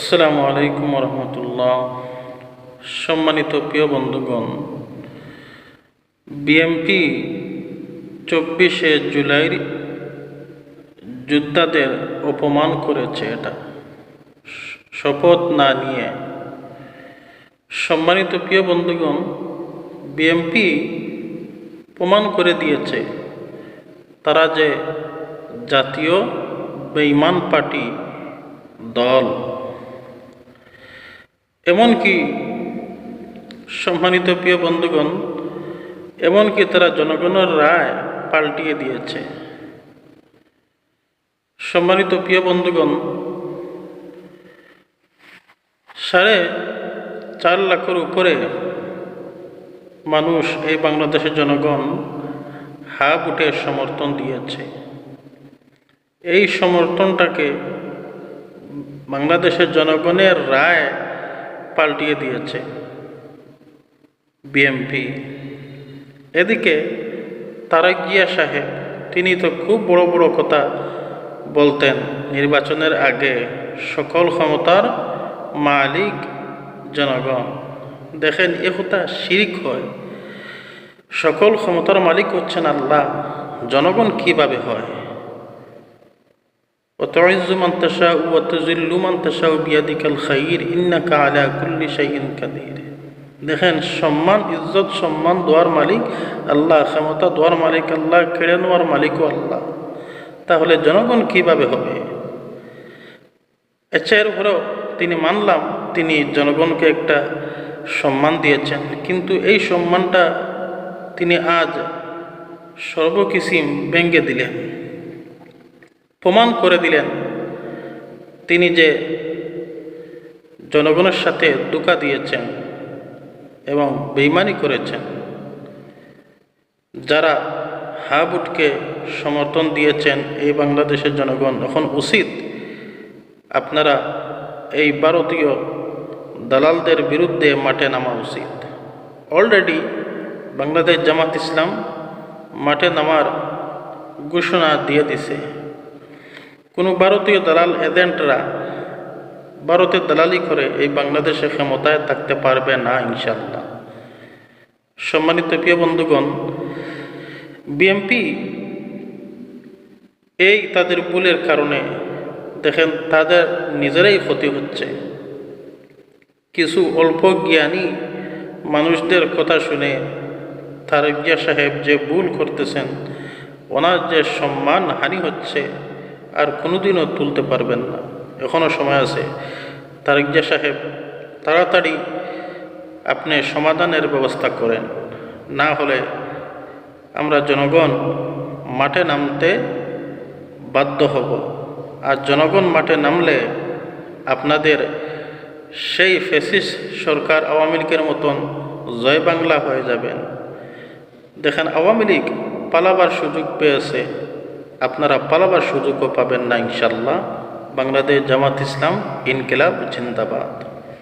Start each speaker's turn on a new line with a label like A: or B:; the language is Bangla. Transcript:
A: আসসালামু আলাইকুম রহমতুল্লাহ। সম্মানিত প্রিয় বন্ধুগণ বিএমপি চব্বিশে জুলাইর যোদ্ধাদের অপমান করেছে এটা। শপথ না নিয়ে। সম্মানিত প্রিয় বন্ধুগণ বিএমপি প্রমাণ করে দিয়েছে তারা যে জাতীয় বেঈমান পার্টি দল এমনকি সম্মানিত প্রিয় বন্ধুগণ, এমনকি তারা জনগণের রায় পাল্টিয়ে দিয়েছে। সম্মানিত প্রিয় বন্ধুগণ, সাড়ে চার লাখের উপরে মানুষ এই বাংলাদেশের জনগণ হা বুটে সমর্থন দিয়েছে। এই সমর্থনটাকে বাংলাদেশের জনগণের রায় পাল্টিয়ে দিয়েছে। বিএমপি। এদিকে তারেক জিয়া সাহেব, তিনি তো খুব বড় বড় কথা বলতেন, নির্বাচনের আগে সকল ক্ষমতার মালিক জনগণ। দেখেন, এ কথা শিরিক হয়। সকল ক্ষমতার মালিক হচ্ছেন আল্লাহ, জনগণ কীভাবে হয়? وتعز من تشاء وتذل من تشاء بيدك الخير إنك على كل شيء قدير দেখেন সম্মান ইজ্জত সম্মান দোয়ার মালিক আল্লাহ ক্ষমতা দোয়ার মালিক আল্লাহ কেড়ে নেওয়ার মালিকও আল্লাহ তাহলে জনগণ কিভাবে হবে আচ্ছা এর পরেও তিনি মানলাম তিনি জনগণকে একটা সম্মান দিয়েছেন কিন্তু এই সম্মানটা তিনি আজ সর্বকিসিম ব্যঙ্গে দিলেন প্রমাণ করে দিলেন। তিনি যে জনগণের সাথে দুকা দিয়েছেন এবং বেইমানি করেছেন, যারা হাবুটকে সমর্থন দিয়েছেন এই বাংলাদেশের জনগণ, এখন উচিত আপনারা এই ভারতীয় দালালদের বিরুদ্ধে মাঠে নামা উচিত। অলরেডি বাংলাদেশ জামাত ইসলাম মাঠে নামার ঘোষণা দিয়ে দিছে। কোনো ভারতীয় দালাল, এজেন্টরা ভারতের দালালি করে এই বাংলাদেশে ক্ষমতায় থাকতে পারবে না ইনশাল্লাহ সম্মানিত প্রিয় বন্ধুগণ বিএমপি এই তাদের ভুলের কারণে দেখেন তাদের নিজেরাই ক্ষতি হচ্ছে। কিছু অল্প জ্ঞানী মানুষদের কথা শুনে তারকিয়া সাহেব যে ভুল করতেছেন, ওনার যে সম্মান হানি হচ্ছে আর কোনোদিনও তুলতে পারবেন না। এখনও সময় আছে। তারেকজা সাহেব, তাড়াতাড়ি আপনি সমাধানের ব্যবস্থা করেন। না হলে আমরা জনগণ মাঠে নামতে বাধ্য হব। আর জনগণ মাঠে নামলে আপনাদের সেই ফেসিস সরকার আওয়ামী লীগের মতন জয় বাংলা হয়ে যাবেন। দেখেন, আওয়ামী লীগ পালাবার সুযোগ পেয়েছে। আপনারা পালাবার সুযোগও পাবেন না ইনশাল্লাহ বাংলাদেশ জামাত ইসলাম ইনকিলাব জিন্দাবাদ।